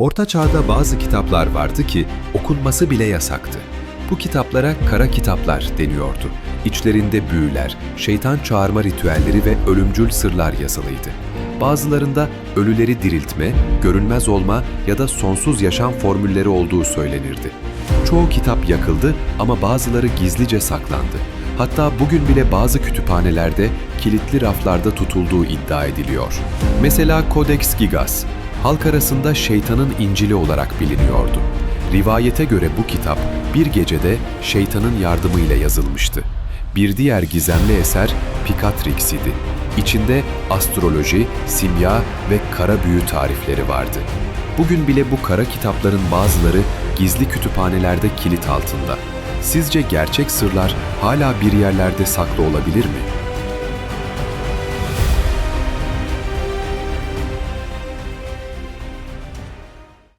Orta Çağ'da bazı kitaplar vardı ki okunması bile yasaktı. Bu kitaplara kara kitaplar deniyordu. İçlerinde büyüler, şeytan çağırma ritüelleri ve ölümcül sırlar yazılıydı. Bazılarında ölüleri diriltme, görünmez olma ya da sonsuz yaşam formülleri olduğu söylenirdi. Çoğu kitap yakıldı ama bazıları gizlice saklandı. Hatta bugün bile bazı kütüphanelerde kilitli raflarda tutulduğu iddia ediliyor. Mesela Codex Gigas, halk arasında şeytanın İncil'i olarak biliniyordu. Rivayete göre bu kitap bir gecede şeytanın yardımıyla yazılmıştı. Bir diğer gizemli eser Picatrix idi. İçinde astroloji, simya ve kara büyü tarifleri vardı. Bugün bile bu kara kitapların bazıları gizli kütüphanelerde kilit altında. Sizce gerçek sırlar hala bir yerlerde saklı olabilir mi?